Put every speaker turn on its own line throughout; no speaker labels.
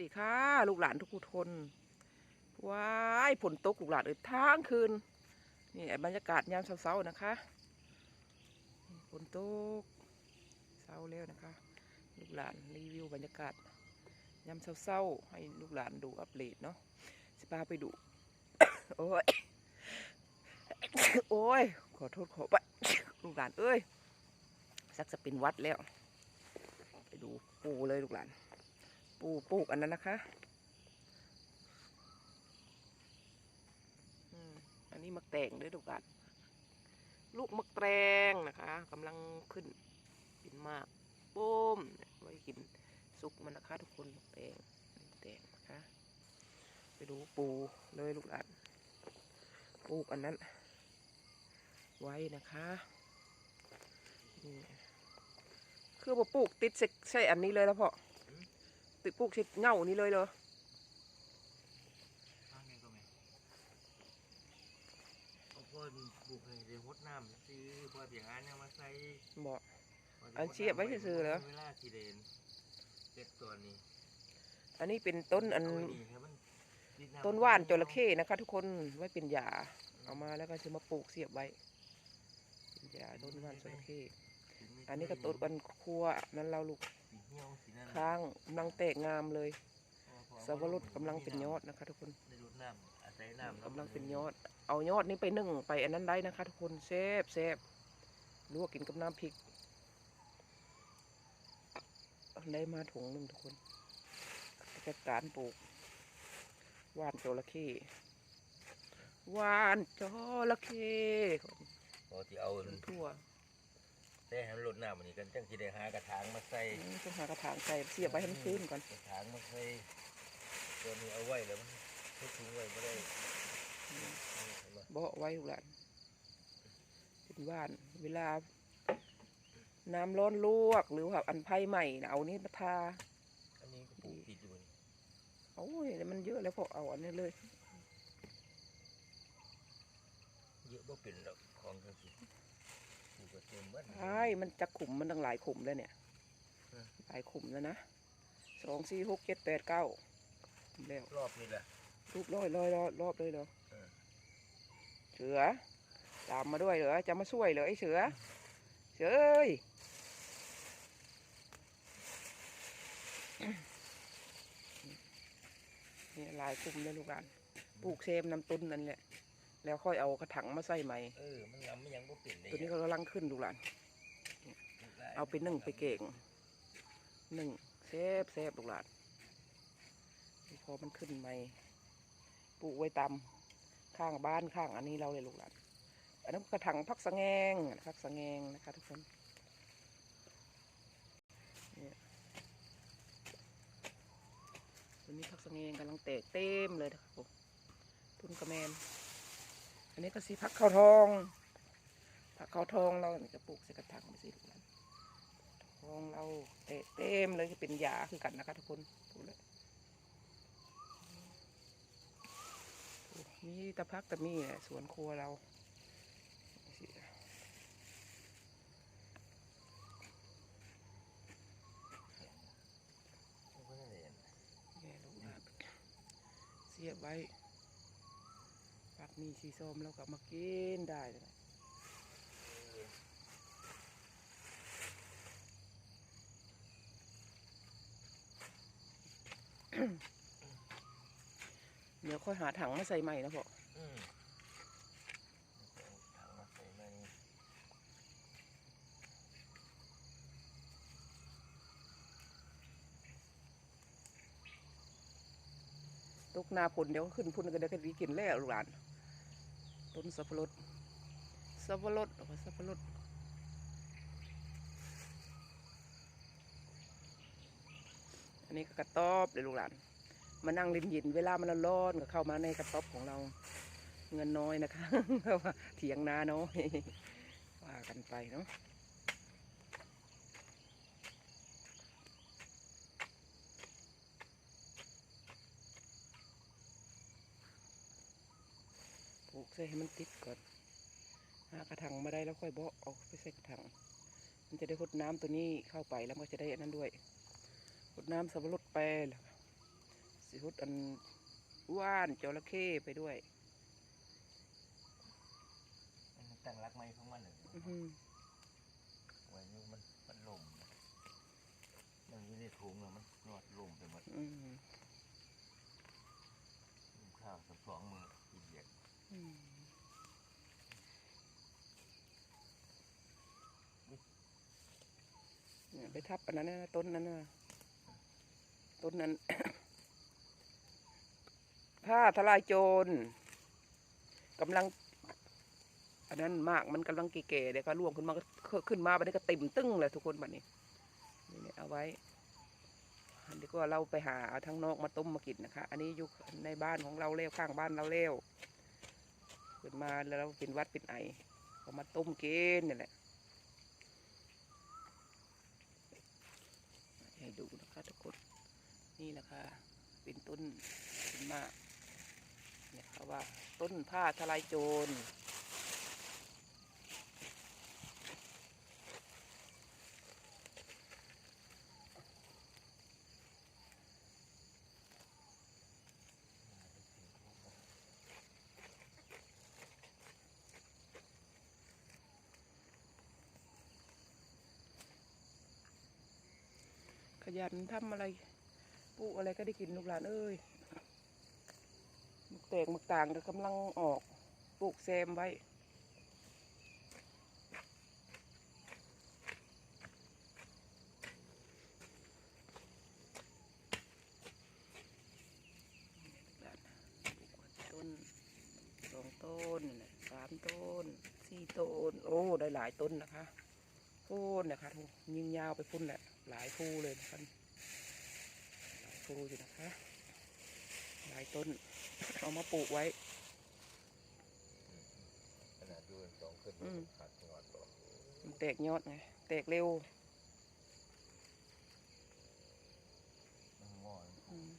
ดีค่ะ ลูกหลานทุกผู้ทนว้ายฝนตกลูกหลานเอ้ยทั้งคืนนี่บรรยากาศยามเช้าๆนะคะฝนตกเช้าแล้วนะคะ ลูกหลานรีวิวบรรยากาศยามเช้าๆให้ลูกหลานดูอัปเดตเนาะสิพาไปดู โอ้ยโอ้ยขอโทษขอไปลูกหลานเอ้ยสักจะเป็นวัดแล้ว ไปดูปูเลยลูกหลาน ปูปลูกอันนั้นนะคะอันนี้มักแตงด้วยลูกหลานลูกมักแตงนะคะกำลังขึ้นกินมากปุ้มไว้กินสุกมันนะคะทุกคนมักแตงแตงนะคะ ไปดูปูเลยลูกหลานปลูกอันนั้น ไว้นะคะนี่คือว่าปลูกติดใส่อันนี้เลยแล้วพอ ติดปลูกใส่เงานี้เลยเหรอ
ทางไงก็ไม่เอาพ่นปลูกให้ได้หดน้ำซื้อพอเพียงอันเนี่ยมาใส่
บอก
พได้
อันเสียบไว้ซื่อๆเหรอ
เวลาที่เด่นเก็บตัวนี้
อันนี้เป็นต้นอัน
เาไว้นี่ให้มันติดำ
ต้นว่านจระเข้นะคะ ทุกคนไว้เป็นยาเอามาแล้วก็จะมาปลูกเสียบไว้เป็นยาต้นว่านจระเข้อันนี้ก็ต้นวันครัวนั้นเราลูก
สี เหี่ยวสีนั่น
ค้างกำลังแตกงามเลย
พอ
สับปะรดกำลังเป็นยอดนะคะ ทุกคน
ได้รดน้ำอาศัยน้ำ
กำลังเป็นยอด เอายอดนี้ไปนึ่งไปอันนั้นได้นะคะ ทุกคนแซ่บแซ่บลวกกินกับน้ำพริกได้มาถุงหนึ่งทุกคนจัดการปลูกว่านจระเข้ว่านจระเข้
พอที่เอา
ทั่ว
แต่ให้มันรดน้ำอันนี้กันจังที่ได้หากระถางมาใส่
อืมต้องหากระถางใส่เสียบไว้ให้มันฟื้นก่อน
กระถางมาใส่ตัวนี้เอาไว้แล้วมันทุกทิ้งไว้ไม่ได้นี่เห็นไหม
เบาะไว้ลูกหลานเป็นว่าน เวลา น้ำร้อนลวกหรือว่าอันไผ่ใหม่น่ะเอานี้มาทา
อันนี้ก็ปลูกติดอยู่นี่
โอ้ยมันเยอะแล้วพอเอาอันนี้เลย
เยอะบ่เป็นหรอกของจังซี่ปลู กก็เต็มเบิด
ใช่มันจะขุมมันตั้งหลายขุมแล้วเนี่ย
เออ
หลายขุมแล้วนะสองสี่หกเจ็ดแปดเก้าแล้ว
รอบนี้แหละ
รูปร้อยร้อยรอบรอบเลยเหรอ
เออ
เสือตามมาด้วยเหรอจะมาช่วยเหรอไอ้เสือเสือเอ้ยนี่หลายขุมเลยลูกหลานปลูกเซมน้ำต้นนั่นแหละ แล้วค่อยเอากระถางมาใส่ใหม่
เออมันยังมันยังบ่เป็นเลย
ตัวนี้ก็กำลังขึ้นลูกหลานเอาไปนึ่งไปเก่งนึ่งเซฟเซฟลูกหลานพอมันขึ้นใหม่ปลูกไว้ตามข้างบ้านข้างอันนี้เราเลยลูกหลานอันนั้นกระถางพักสะแงงพักสะแงงนะคะ ทุกคนเนี่ยตัวนี้พักสะแงงกำลังแตกเต็มเลยนะครับผมทุนกระแมนอั นนี้ก็สีพักข้าวทอง ผักข้าวทองเราจะปลูกใส่กระถางไปสิลูกหลานทองเราเต,เต็มเลยจะเป็นยาคือกันนะคะทุกคนดูเลยมีตะพักตะมีเนี่ยสวนครัวเราเสียบไว้ ผักมีสีส้มเราก็มากินได้เลยนะ
เออ
เดี๋ยวค่อยหาถังมาใส่ใหม่นะพ่อ
อืมเอาถังมาใส่มานี่
ตกหนาผลเดี๋ยวขึ้นพุ่นก็เดี๋ยวก็ไดีกินแล้วลูกหลานต้ นสับปะรดสับปะรดโอ้ยสับปะรดอันนี้ก็กระต๊อบเลยลูกหลานมานั่งริมยินเวลามันร้อนก็เข้ามาในกระต๊อบของเรา เงินน้อยนะคะเพราะว่าเถียงนาน้อยว่ากันไปเนาะ กใส่ให้มันติดก่อนหากระถางมาได้แล้วค่อยเบาะเอาไปใส่กระถางมันจะได้หดน้ำตัวนี้เข้าไปแล้วมันก็จะได้อันนั้นด้วยหดน้ำสับปะรดไปแล้วสิรุดอันว่านจระเข้ไปด้วย
มันตั้งรักไม้ของมันเลย
อื้อหือ
ไว้อยู่มันมันลมมันอยู่ในถุงแล้วมันนวดลมไปหมด
อืม
กินข้าวสักสองมือกิน เนี่
ยไปทับอันนั้นนะต้นนั้นนะต้นนั้น ผ้าทลายโจรกำลัง อันนั้นมากมันกำลังเก๋ๆเดี๋ยวก็ร่วงขึ้นมาก็ขึ้นมาไปได้ก็ติ่มตึ้งเลยทุกคนบันี้นี่เอาไว้อันนี้ก็เราไปหาเอาทั้งนอกมาต้มมากินนะคะ อันนี้อยู่ในบ้านของเราเล้วข้างบ้านเราเล้ว ขึ้นมาแล้วเราเป็นวัดเป็นไอเอามาต้มกินนี่แหละให้ดูนะคะทุกคนนี่นะคะเป็นต้นเป็นมากเนี่ยค่ะว่าต้นผ้าทลายโจร ยันทำอะไรปลูกอะไรก็ได้กินลูกหลานเอ้ยหมึกแตกหมึกต่างก็กำลังออกปลูกแซมไว้ต้นสองต้นสามต้นสี่ต้น โอ้ ได้หลายต้นนะคะโอ้นะคะทุกยิงยาวไปพุ่นแหละหลายภูเลยนะคะหลายภูอยู่นะคะ หลายต้นเอามาปลูกไว้
ขนาดดูสองขึ้น
อืม
ขาดงอดบอก
มันแตกยอดไงแตกเร็ว
มันงอน
อืม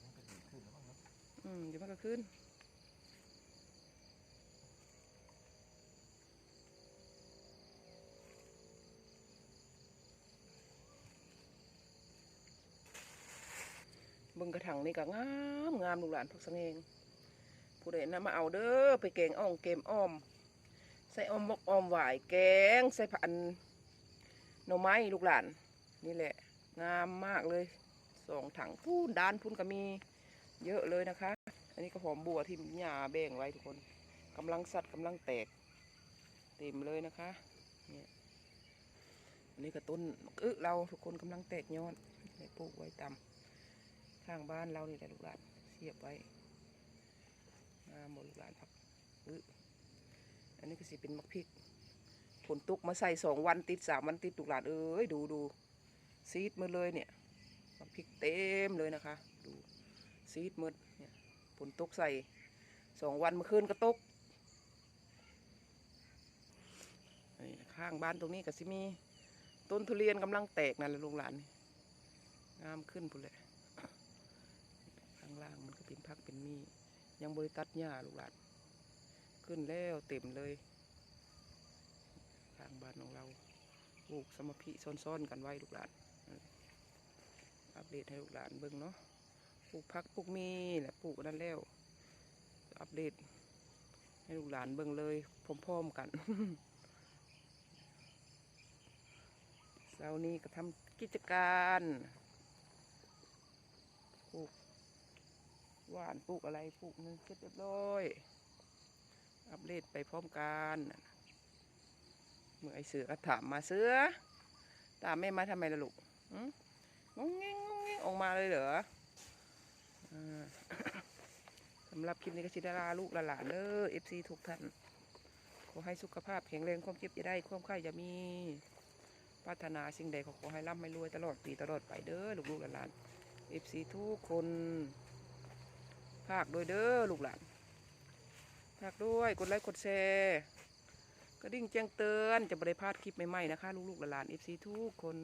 มันก็ดีขึ้นแล้วมั้งเนาะ
อืมเดี๋ยวมันก็ขึ้น งกระถางนี่ก็งามงามลูกหลานพักสังเองผู้ใดนำมาเอาเด้อไปแกงอ่องเกมอ้อม ใส่อ้อมมกอ้อมหวายแกงใส่ผันหน่อไม้ลูกหลาน นี่แหละ งามมากเลยสองถังพูนด้านพูนก็มีเยอะเลยนะคะ อันนี้ก็หอมบัวที่หญ้าแบ่งไว้ทุกคนกำลังสัดกำลังแตก เต็มเลยนะคะเนี่ยอันนี้ก็ต้นอึเราทุกคนกำลังแตกยอดปลูกไว้ตำ ข้างบ้านเรานี่แหละลูกหลานเสียบไว้งามหมดลูกหลานครับอึอันนี้ก็สิเป็นมักพริกผลตุกมาใส่สองวันติดสามวันติดลูกหลานเอ้ยดูดูซีดมาเลยเนี่ยมักพริกเต็มเลยนะคะ ดูซีดมืดเนี่ยผลตกใส่สองวันเมื่อคืนก็ตกข้างบ้านตรงนี้ก็สิมี ต้นทุเรียนกำลังแตกนั่นแหละลูกหลานงามขึ้นพุ่นเลยข้างล่างมันก็เป็ นพักเป็นมี ยังบริตัดหญ้าลูกหลานขึ้นแล้วเต็มเลยข้างบ้านของเราปลูกสมพิซ้อนๆกันไว้ลูกหลานอัปเดตให้ลูกหลานเบิ่งเนาะปลูกพักปลูกมีแหละปลูกนั่นแล้ว อัปเดตให้ลูกหลานเบิ่งเลยพร้อมๆกันเช้านี้ก็ทำกิจการปลูกห ว่านปลูกอะไรปลูกหนึงเสร็จเรียบร้อย อัปเดตไปพร้อมกันเมื่อไอเสือก็ถามมาเสือ ตามแม่มาทำไมล่ะลูกงงเงงงงเงงออกมาเลยเหรออ่าสำหรับคลิปนี้ก็ชิดาราลูกหลานเด้อเอฟซีทุกท่าน ขอให้สุขภาพแข็งแรงความเจ็บจะได้ ความไข้จะมีปรารถนาสิ่งใดขอขอให้ร่ำให้รวยตลอดปีตลอดไปเด้อลูกๆหลานเอฟซีทุกคน ภาคด้วยเด้อลูกหลานภาคด้วยกดไลค์กดแชร์กระดิ่งแจ้งเตือนจะบริพลาดคลิปใหม่ๆนะคะลูกๆหลานๆเอฟซีทุกคน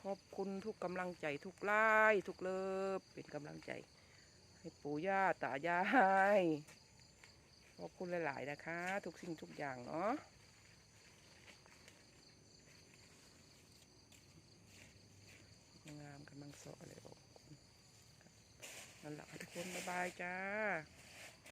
ขอบคุณทุกกำลังใจทุกไล่ทุกเลิฟเป็นกำลังใจ ให้ปู่ย่าตายายขอบคุณหลาย ๆ นะคะ ทุกสิ่งทุกอย่างเนาะงามสออะไรออกนั่ นแหละค่ะทุกคนบ๊ายบายจ้า